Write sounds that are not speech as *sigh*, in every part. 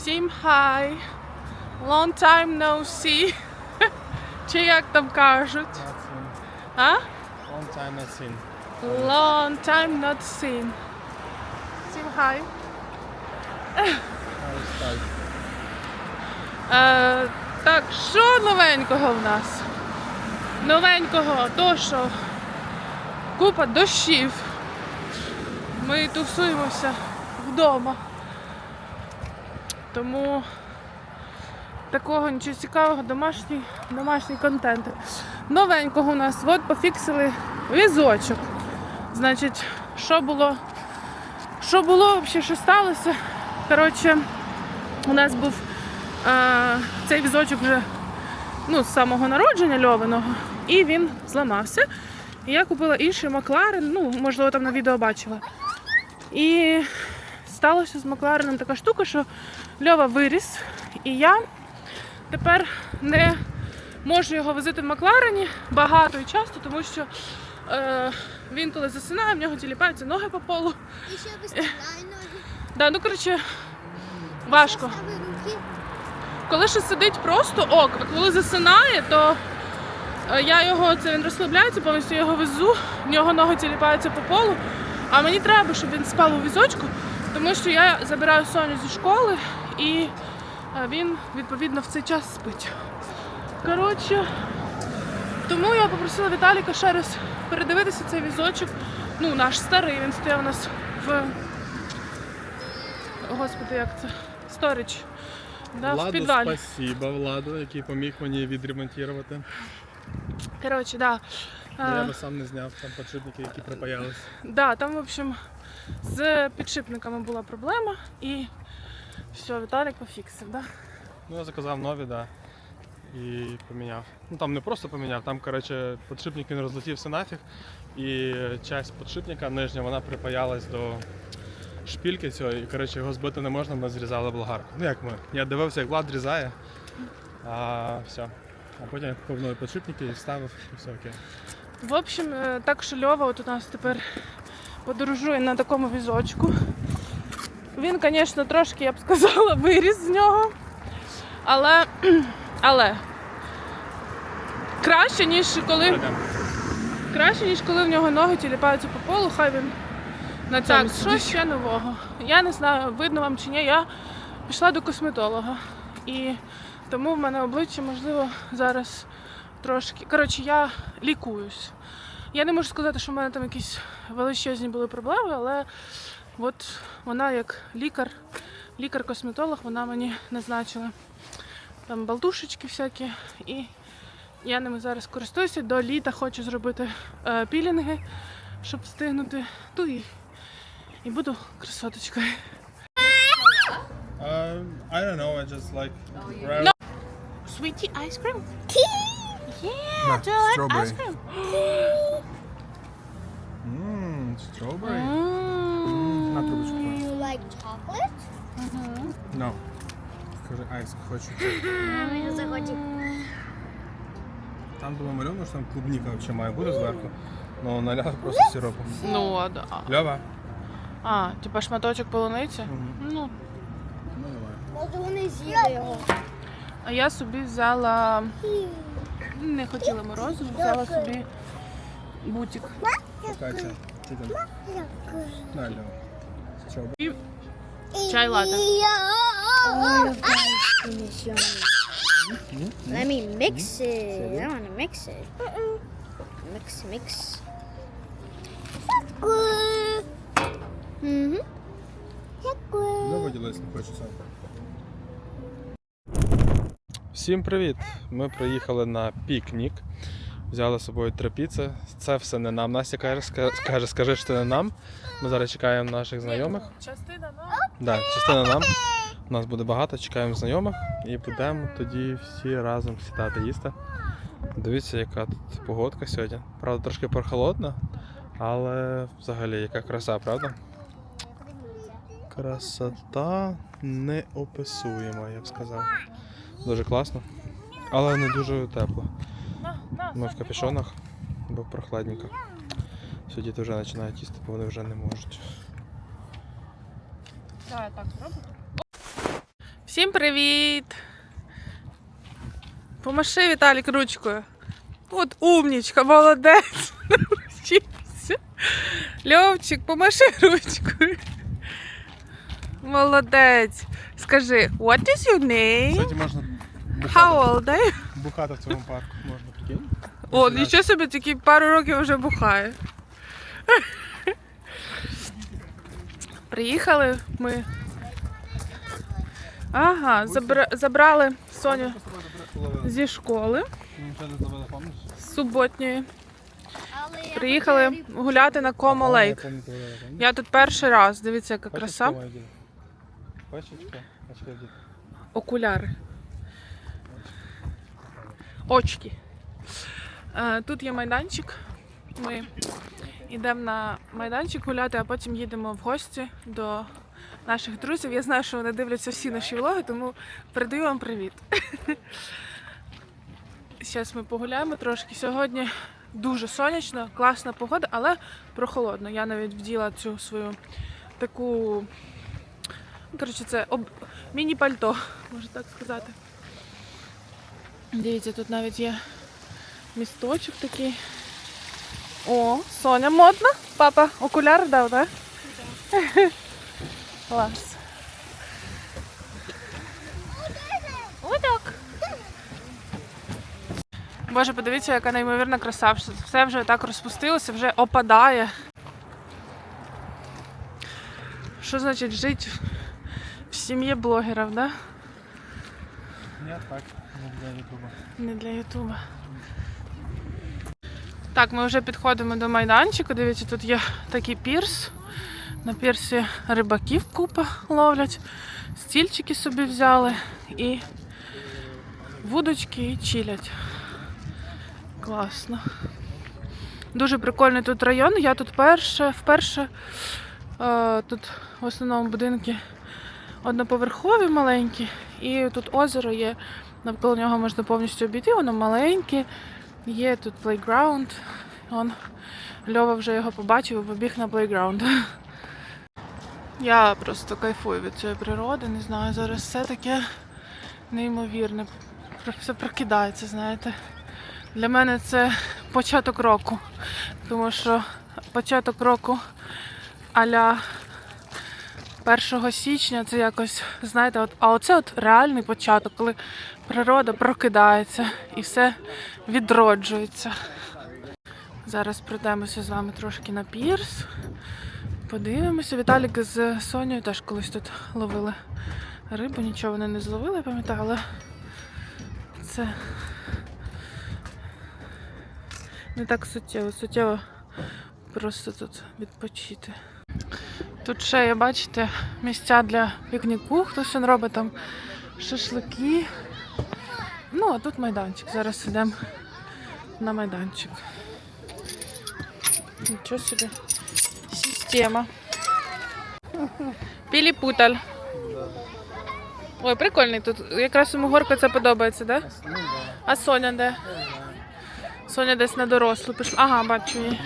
Всім хай! Long time no see. *laughs* Чи як там кажуть? А? Long time not seen. Long time not seen. Всім хай. Е, так, що новенького в нас? Новенького то, що купа дощів. Ми тусуємося вдома. Тому такого нічого цікавого, домашній, домашній контент. Новенького у нас, от пофіксили візочок. Значить, що було? Що було взагалі, що сталося? Коротше, у нас був е, цей візочок вже ну, з самого народження льованого, і він зламався. І я купила інший Макларен, ну, можливо, там на відео бачила. І сталося з Маклареном така штука, що Льова виріс, і я тепер не можу його возити в Макларені багато і часто, тому що е, він коли засинає, в нього тіліпаються ноги по полу. І ще виставляй ноги. Да, ну коротше, важко. Коли ще сидить просто ок, а коли засинає, то е, я його це він розслабляється, повністю його везу, в нього ноги тіліпаються по полу. А мені треба, щоб він спав у візочку, тому що я забираю Соню зі школи і е, він відповідно в цей час спить. Коротше, тому я попросила Віталіка ще раз передивитися цей візочок. Ну, наш старий, він стояв у нас в. Господи, як це? Сторіч. Да, в Владу, підвалі. спасибо, Владу, який поміг мені відремонтувати. Коротше, да. Я би сам не зняв там подшипники, які припаялись. да, там, в общем, з підшипниками була проблема і все, Віталік пофіксив, да? Ну, я заказав нові, да. І поміняв. Ну там не просто поміняв, там, коротше, подшипник він розлетівся нафіг. І часть подшипника нижня вона припаялась до шпільки цього, і коротше, його збити не можна, ми зрізали болгарку. Ну як ми? Я дивився, як Влад зрізає. А все. А потім я купив нові подшипники і вставив, і все окей. В общем, е, так що Льова от у нас тепер подорожує на такому візочку. Він, звісно, трошки, я б сказала, *laughs* виріс з нього. Але, *clears throat* але краще, ніж коли. Краще, ніж коли в нього ноги тіліпаються по полу, хай він на цьому. Так, що ще нового? Я не знаю, видно вам чи ні. Я пішла до косметолога. І тому в мене обличчя, можливо, зараз трошки. Коротше, я лікуюсь. Я не можу сказати, що в мене там якісь величезні були проблеми, але от вона як лікар, лікар-косметолог, вона мені назначила там болтушечки всякі. І я ними зараз користуюся. До літа хочу зробити е, пілінги, щоб встигнути. Ту і, і буду красоточкою. Um, I don't know, I just like No. Sweetie ice cream? Yeah, No, do you like ice cream? Mmm, strawberry. Mm. Like chocolate? No. Скажи, айс, хочу. Я захотів. Там було мальовано, що там клубніка взагалі має бути зверху. Ну, наляг просто сиропом. Ну, а, да. Льова. а, типа шматочок полуниці? Ну, Ну, давай. Може вони з'їли його. а я собі взяла. Не хотіла морозиво, взяла собі бутик. Катя, ти там. На, Льова. Strawberry. Чай латте. Let me mix it. I want to mix it. Mix, mix. Mhm. Ну, виділись, не хочу сам. Всім привіт! Ми приїхали на пікнік. Взяли з собою три піци. Це все не нам. Настя каже, каже, скажи, що це не нам. Ми зараз чекаємо наших знайомих. Частина на. Да, частина нам. У нас буде багато, чекаємо знайомих і будемо тоді всі разом сідати їсти. Дивіться, яка тут погодка сьогодні. Правда, трошки прохолодна, але взагалі яка краса, правда? Красота неописуєма, я б сказав. Дуже класно, але не дуже тепло. Ми в капюшонах, бо прохладненько. Сьогодні діти вже починають їсти, бо вони вже не можуть. Давай так зробимо. Всім привіт! Помаши Віталік ручкою. От умнічка, молодець. *laughs* Навчився. Льовчик, помаши ручкою. Молодець. Скажи, what is your name? Кстати, можна How old are you? бухати в цьому парку. Можна. О, нічого собі, тільки пару років вже бухає. Приїхали ми. Ага, забра- забрали Соню зі школи з суботньої. Приїхали гуляти на Комо Лейк. Я тут перший раз. Дивіться, яка краса. Окуляри. Очки. Е, Тут є майданчик. Ми йдемо на майданчик гуляти, а потім їдемо в гості до наших друзів. Я знаю, що вони дивляться всі наші влоги, тому передаю вам привіт. *laughs* Зараз ми погуляємо трошки. Сьогодні дуже сонячно, класна погода, але прохолодно. Я навіть вділа цю свою таку. ну, Коротше, це об... міні-пальто, *laughs* можна так сказати. Дивіться, тут навіть є місточок такий. О, Соня модна. Папа окуляр дав, так? Клас. Отак. Боже, подивіться, яка неймовірна краса. Все- Все вже так розпустилося, вже опадає. Що значить жити в сім'ї блогерів, да? Ні, так, не для ютуба. Не для Ютуба. Так, ми вже підходимо до майданчика. Дивіться, тут є такий пірс. На пірсі рибаків купа ловлять. Стільчики собі взяли і вудочки і чилять. Класно. Дуже прикольний тут район. Я тут перше, вперше. Е, тут в основному будинки одноповерхові маленькі, і тут озеро є. Навколо нього можна повністю обійти, воно маленьке. Є тут плейграунд. Он Льова вже його побачив і побіг на плейграунд. Я просто кайфую від цієї природи, не знаю, зараз все таке неймовірне. Все прокидається, знаєте. Для мене це початок року. Тому що початок року аля 1 січня це якось, знаєте, от, а оце от реальний початок, коли природа прокидається і все відроджується. Зараз пройдемося з вами трошки на пірс. Подивимося. Віталік з Сонею теж колись тут ловили рибу, нічого вони не зловили, пам'ятаю, але це не так суттєво. Суттєво просто тут відпочити. Тут ще бачите, місця для пікніку, хтось робить там шашлики. Ну, а тут майданчик. Зараз йдемо на майданчик. Нічого собі. Система. Піліпуталь. Ой, прикольний тут. Якраз йому горка це подобається, да? А Соня де? Соня десь на дорослу пішла. Ага, бачу її.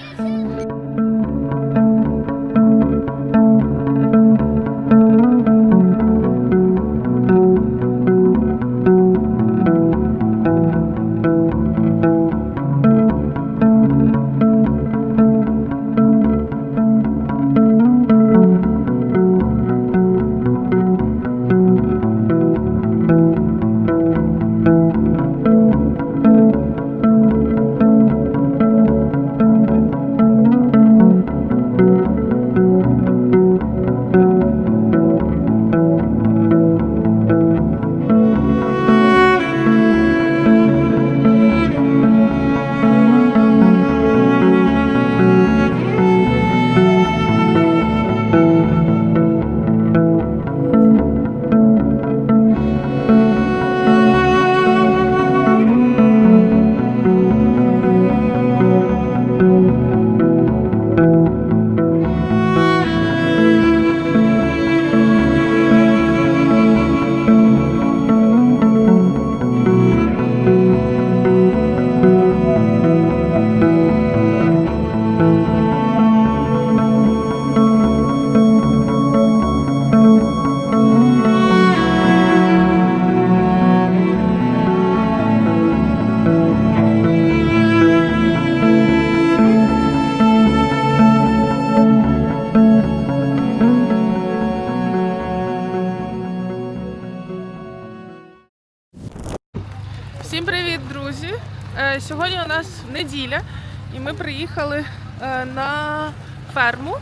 Ферму.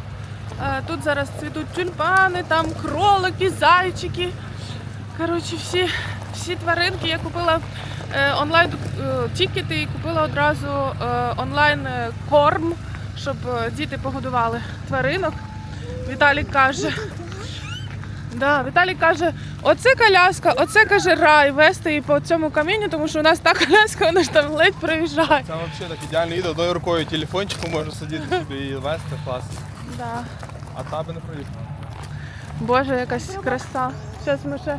Е, Тут зараз цвітуть тюльпани, там кролики, зайчики. Коротше, всі, всі тваринки. Я купила е, онлайн е, тікети і купила одразу онлайн корм, щоб діти погодували тваринок. Віталік каже. Да, Віталій каже, оце коляска, оце каже рай вести її по цьому камінню, тому що у нас та коляска, вона ж там ледь проїжджає. Це взагалі так ідеально їде, одною рукою телефончику можу сидіти собі і вести клас. Да. А та би не проїхав. Боже, якась краса. Зараз ми ще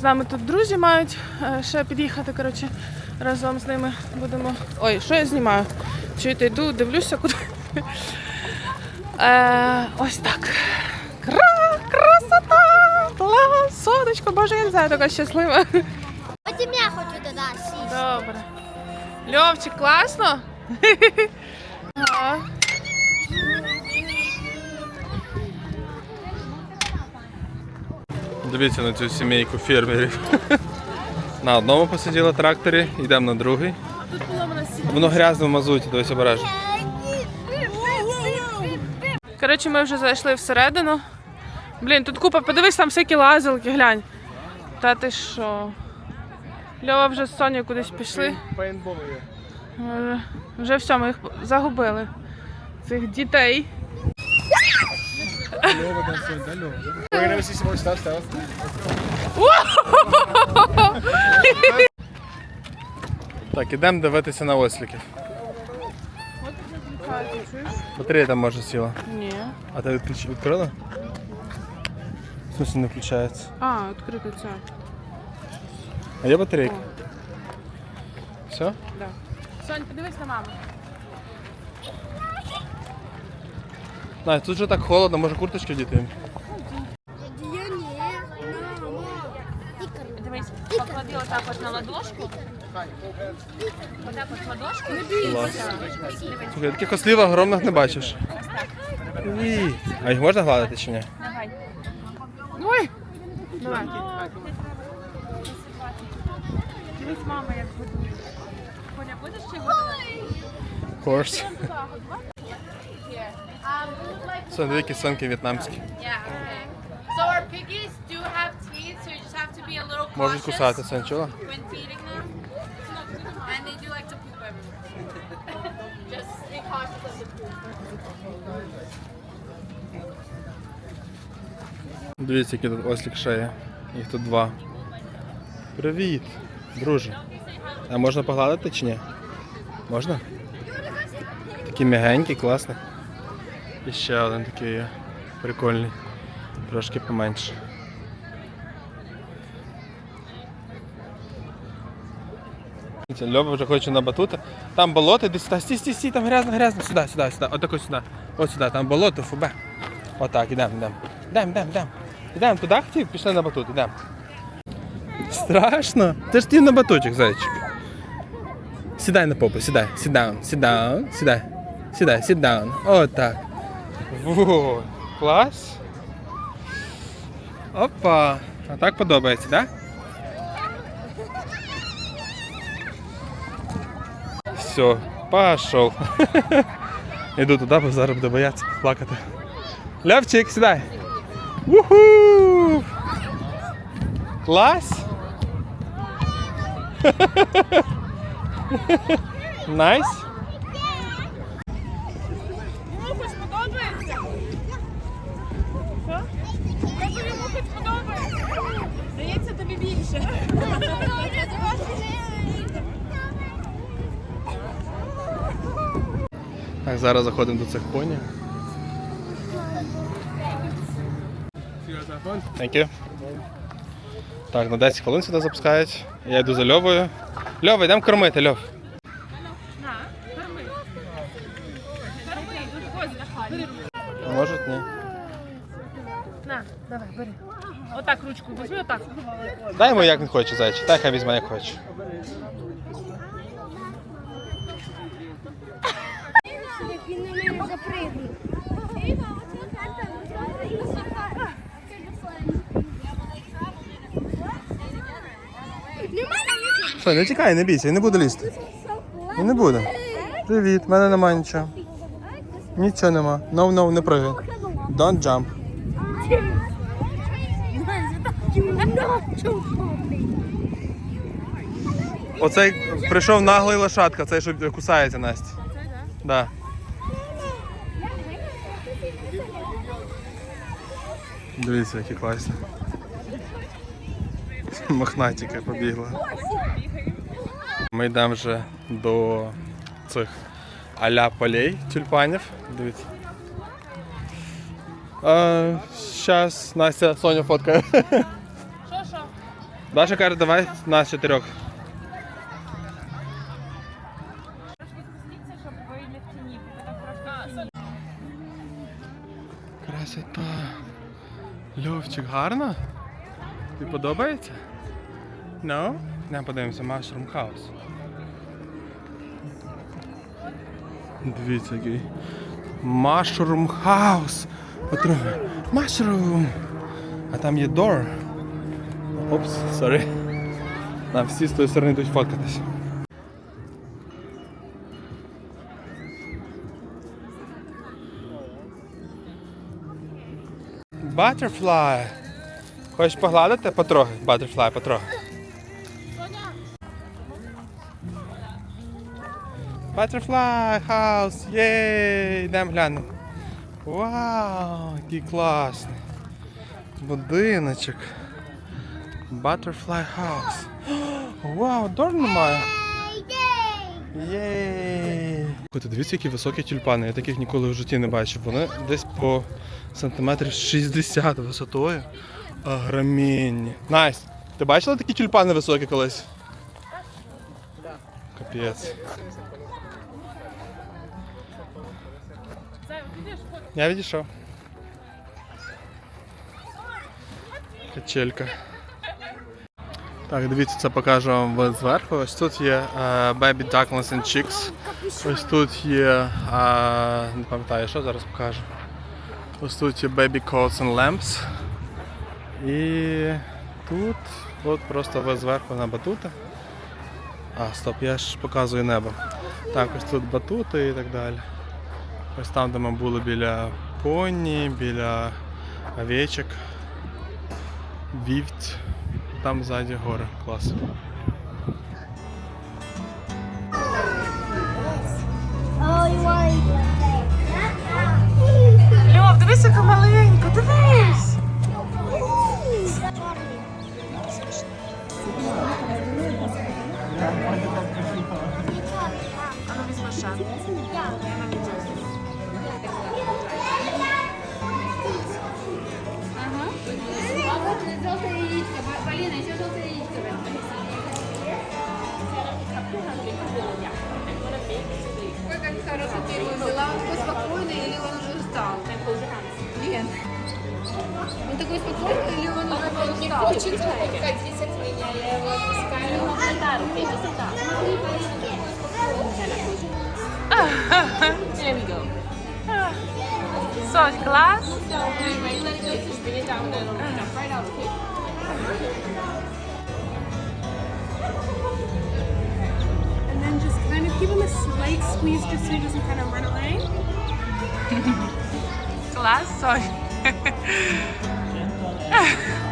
з нами тут друзі мають е, ще під'їхати. Коротше, разом з ними будемо. Ой, що я знімаю? Чуєте, йду, дивлюся куди. Е, ось так. Кра, красота! Клас! Сонечко, боже, я не знаю, така щаслива. Потім я хочу туди сісти. Добре. Льовчик, класно? Ага. Дивіться на цю сімейку фермерів. На одному посиділа тракторі, йдемо на другий. Воно грязне в мазуті, дивись обережно. Коротше, ми вже зайшли всередину. Блін, тут купа, подивись, там всякі лазилки, глянь. Та ти що? Льова вже з Соню кудись пішли. Пейнтбол є. Вже, вже все, ми їх загубили. Цих дітей. Льова, там да, Льова? We're gonna see some more stuff, stuff. Так, ідемо дивитися на осліків. Батарея там може сіла. Ні. А ти відключ... відкрила? Смысле не включається. А, відкрито це. А є батарейка? Все? Да. Сонь, подивись на маму. Настя, тут же так холодно, може курточки вдіти? Я ні. Дивись, поклади отак от на ладошку. Отак от ладошку. Клас. Слухай, таких ослів огромних не бачиш. А їх можна гладити чи ні? Давай. Ой! Давай. Дивись, мама, як буде. Коля, будеш чи годувати? Of course. Це дві сонки в'єтнамські. Yeah, okay. So our piggies do have teeth, so you just have to be a little cautious Можуть кусати, це не чула? when feeding Дивіться, який тут ослік ще є. Їх тут два. Привіт, друже. А можна погладити чи ні? Можна? Такий м'ягенький, класний. І ще один такий є. Прикольний. Трошки поменше. Льова вже хоче на батута. Там болото, десь сюди, стій, стій, стій, там грязно, грязно, сюди, сюди, сюди. Отако сюди. Ось сюди, там болото, фубе. Отак, ідемо, ідемо. Ідемо, ідемо, ідемо. Ідемо туди хотів, пішли на батут, ідемо. Страшно. Ти ж ти на батутик, зайчик. Сідай на попу, сідай, down, sit сідай. Сідай, down. Отак. Во, клас. Опа. А так подобається, так? Да? Все, пошел. *laughs* Іду туди, бо зараз буду боятися плакати. Левчик, сідай. Уху! Клас! *laughs* Найс! Хоч подобається? Що? Йому хоч подобається. Здається, тобі більше. Так, зараз заходимо до цих поні. Thank you. Так, на 10 хвилин сюди запускають. Я йду за Льовою. Льова, йдемо кормити, Льов. А Може, ні. На, давай, бери. Отак ручку візьми, отак. Дай йому як він хоче, зайчик. Дай хай візьме як хоче. Він на мене запригнув. Нема на Що, не тікай, не бійся, не буду лізти. Я не буду. Привіт, в мене немає нічого. Нічого нема. No, no, не пригай. Don't jump. Оцей прийшов наглий лошадка, цей, що кусається Настя. Да. Дивіться, які класні. Мохнатіка побігла. Ми йдемо вже до цих аля полей тюльпанів. Дивіться. Зараз Настя Соня фоткає. Що що? Даша каже, давай нас чотирьох. Красота. Льовчик, гарно? Тобі подобається? No? Не подивимося, Mushroom House. Дивіться, який. Mushroom House. Mushroom. А там є door. Опс, сорі. Нам всі з тої сторони йдуть фоткатись. Butterfly. Хочеш погладити? Потрогай. Butterfly, потрогай. Butterfly House! Єй! Йдемо глянемо. Вау, який класний. Будиночок. Butterfly House. Вау, дор немає. Єй! Дивіться, які високі тюльпани. Я таких ніколи в житті не бачив. Вони десь по сантиметрів 60 висотою. Огроменні. Настя, ти бачила такі тюльпани високі колись? Капець. Я відійшов. Качелька. Так, дивіться, це покажу вам зверху. Ось тут є е, Baby Ducklings and Chicks. Ось тут є. е, не пам'ятаю, що зараз покажу. Ось тут є Baby Coats and Lamps. І тут от просто ви зверху на батути. А, стоп, я ж показую небо. Так, ось тут батути і так далі. Ось там, де ми були біля поні, біля овечок, вівць. Там ззаді гори. Клас. хочет уходить от меня? Я его отпускаю. There we go. Сонь, клас. Anyway, let it go. Just bring it down and it'll jump right out, okay? And then just kind of give him a slight squeeze just so he doesn't kind of run away. *laughs* Клас, Сонь. *laughs*